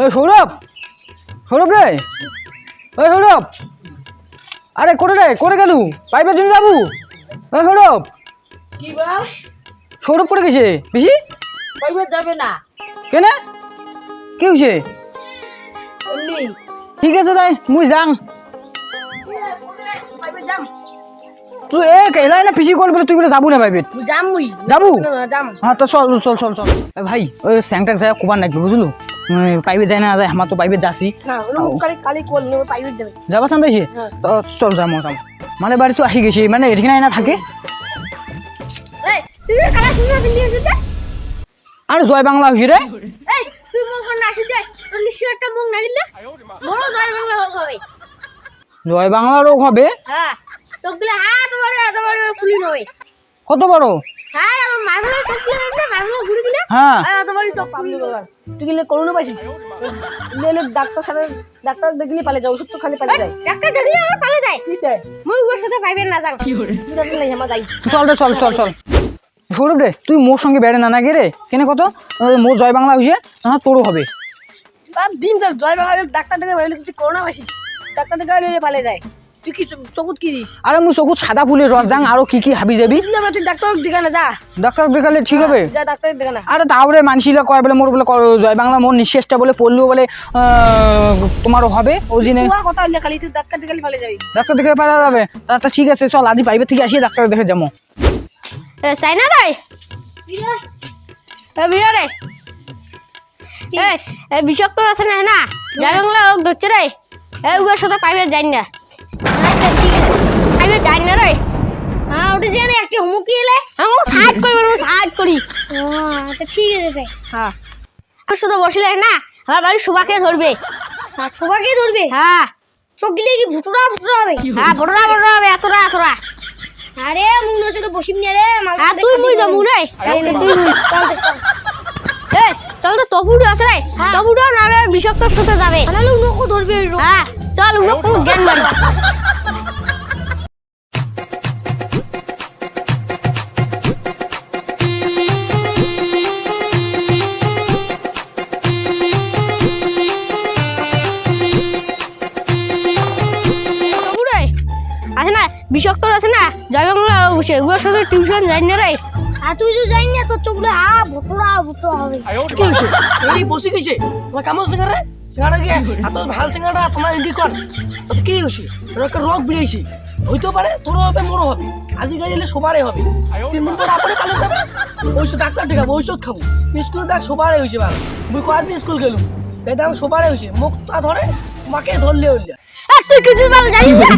ওই সৌরভ সৌরভ রে ওই সৌরভ। আরে করে রে করে গেলু? পাইপের জন্য যাব? ওই সৌরভ। কি বা সৌরভ করে গেছে? বেশি পাইপের যাবে না। কেনে? কি হয়েছে ঠিক আছে তাই মুই যাং। তুই এ না পিছি কল বলে তুই বলে যাব না যাম মুই যাব? যাম। হ্যাঁ তো চল চল চল চল। ভাই ওই স্যাংটাক যায় কোবার নাকবে বুঝলু? পাইপে যায় না যায় আমার তো পাইপে যাসি কালি কালি কোল পাইবে যাবে। তো চল যাব যাব মানে বাড়ি তো আসি গেছি মানে এখানে না থাকে এই তুই কালা সুন্দর পিন্দি আছে আর জয় বাংলা হয়েছে রে এই তুই মোর কোন আসি দে তোর নিশ্চয় একটা মুখ নাগিলে বড় জয় বাংলা হবে। জয় বাংলা রোগ হবে। হ্যাঁ চোখগুলো হাত বড় এত বড় ফুলি নয়। কত বড়? হ্যাঁ আর মারলে চোখগুলো না মারলে ঘুরে দিলে হ্যাঁ। এত বড় চোখ ফুলি গেল তুই গেলে করোনা পাইছিস? লেলে ডাক্তার সাথে ডাক্তার দেখলি পালে যাও ওষুধ তো খালি পালে যায়। ডাক্তার দেখলি আমার পালে যায়? কি দেয়? মুই ওর সাথে পাইবেন না যান। কি করে? তুই নাই আমার যাই। চল রে চল চল চল। সৌরভ রে তুই মোর সঙ্গে বেড়ে না না গে রে? কেনে কত? মোর জয় বাংলা হয়েছে হ্যাঁ তোরও হবে। তার দিন তোর জয় বাংলা ডাক্তার দেখে ভাবলি তুই করোনা পাইছিস। ডাক্তার দেখে পালে যায়। তুই কি চকুত কি দিস? আরে মুই চকুত সাদা ফুলের রস দাং আরও কি কি হাবি যাবি? তুই তুই ডাক্তার দিকে না যা। ডাক্তার দেখালে ঠিক হবে? যা ডাক্তার দিকে আরে তাহলে মানসিলা কয় বলে মোর বলে ক- জয় বাংলা মোর নিঃশ্বাসটা বলে পড়লেও বলে তোমারও হবে ওই তুই কথা হইলে খালি তুই ডাক্তার দিকে পালে যাবি। ডাক্তার দেখে পারা যাবে। তা ঠিক আছে চল আজ পাইবে থেকে আসি ডাক্তার দেখে যাব সাইনা রে এ বিয়া রে এ এ বিষাক্ত আছে না না? জয় বাংলা ওক ধরছে রে এ উগার সাথে পাইবে যাই না। পাইবে যাই না রে। হ্যাঁ ওটা যে না একটা হুমকি এলে আমরা সাইড করি সাইড করি। আচ্ছা ঠিক আছে হ্যাঁ। সাথে বসলে না আমার বাড়ি শোভাকে ধরবে। হ্যাঁ শোভাকে ধরবে? হ্যাঁ। চোখ গিলে কি ভুটুরা ভুটুরা হবে? হ্যাঁ ভুটুরা ভুটুরা হবে এতটা এতটা। আরে মুনো সাথে বসিম নে রে আ তুই মুই রে। তুই মুই চল চল। এ চল তো আছে রে। বিষাক্তর সাথে যাবে। উনোকো ধরবে হ্যাঁ চল জ্ঞান মারি বিষাক্তর আছে না? জয় বাংলা বসে ওগুলোর সাথে টিউশন যাই না রে? আর তুই তো যাই না তোর চোখগুলো আ ভুটুরা ভুটুরা হবে। কি হয়েছে এই বসে গেছে তোমার কেমন সিঙ্গারা সিঙ্গারা গিয়ে এত ভালো সিঙ্গারা তোমার এগি কর। তো কি হয়েছে? তোর একটা রোগ বেরিয়েছে। হইতেও পারে তোরও হবে মোরও হবে। আজকে গেলে সবারই হবে। তিন দিন পর আপনি পালে যাবে। ঔষধ ডাক্তার দেখাবো ঔষধ খাব। স্কুল দেখ সবারই হয়েছে ভালো। মুই কয়েকদিন স্কুল গেলুম। এই দেখ সবারই হয়েছে। মুখ তা ধরে মাকে ধরলে হইলে। এ, তুই কিছু ভালো জানিস না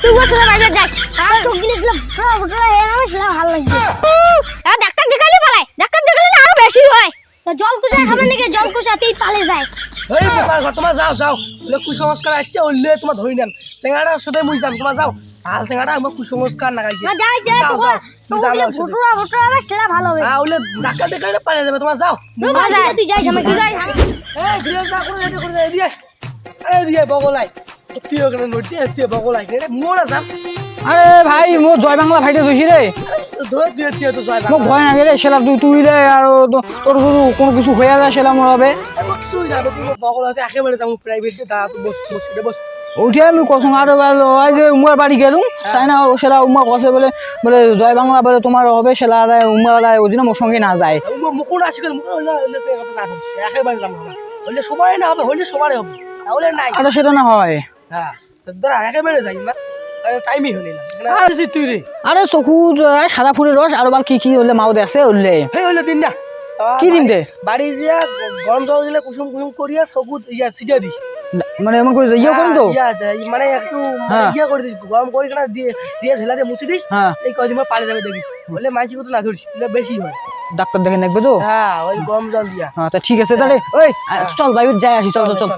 তুই ওর সাথে বাইরে যাস আর চোখ দিলে দিলাম ভুটুরা ভুটুরা হয়ে গেল সেটা ভালো লাগছে। আর ডাক্তার দেখালে পালায়। ডাক্তার দেখালে আরও বেশি হয়। জল কুচা খাবার নাকি? জল কুচাতেই পালে যায়। এই বোকার ঘর তোমার যাও যাও। বলে কুসংস্কার আসছে উঠলে তোমার ধরি নেন। সিঙ্গারার সাথে মুই যাম তোমার যাও। হাল সিঙ্গারা আমার কুসংস্কার লাগাইছে না যাই যাই দিলে যাও, ভুটুরা ভুটুরা হবে সেটা ভালো হবে। হ্যাঁ উঠলে ডাক্তার দেখালে পালিয়ে যাবে তোমার যাও। তুই যাই আমাকে যাই এই ধীরে না করে যেতে করে দিয়ে আরে দিয়ে বগলাই তুই ওখানে নড়তে তুই বগলাই রে মোরা যাম আরে ভাই মোর জয় বাংলা রে ধরে তুই তুই তো জয় মোক ভয় লাগে রে সেলা তুই তুই রে আর তোর শুধু কোনো কিছু হয়ে যায় সেলা মোর হবে তুই না তুই বগলাই একেবারে যাম প্রাইভেটে দাঁড়া তুই বস বস বস উঠে আমি আর ওই যে উমার বাড়ি গেলুম চাই না সেলা উমা কসে বলে বলে জয় বাংলা বলে তোমার হবে সেলা আদায় উমা আদায় ওই জন্য মোর সঙ্গে না যায় আসি গেল কথা না একেবারে যাম না হইলে না হবে হবে তাহলে নাই আর সেটা না হয় হ্যাঁ তো একেবারে যাই না টাইমই হলি না। আর তুই রে। আরে চকু সাদা ফুলের রস আর বাল কি কি হলে দিন না। কি দিম দে? বাড়ি যা গরম জল দিলে কুসুম কুসুম করিয়া চকুত ইয়া দিস। মানে এমন করে ইয়ে করেন তো? যায়, মানে একটু মানে হ্যাঁ। ইয়া করে দিস গরম করে কিনা দিয়ে দিয়ে ঢেলা দিয়ে মুছি দিস। হ্যাঁ। এই কদিন পালে যাবে দেখিস। বলে মাইসি কত না ধরিস বেশি হয়। ডাক্তার দেখে দেখবে তো? হ্যাঁ ওই গরম জল দিয়া। হ্যাঁ তা ঠিক আছে তাহলে। ওই চল বাইরে যাই আসি চল চল চল।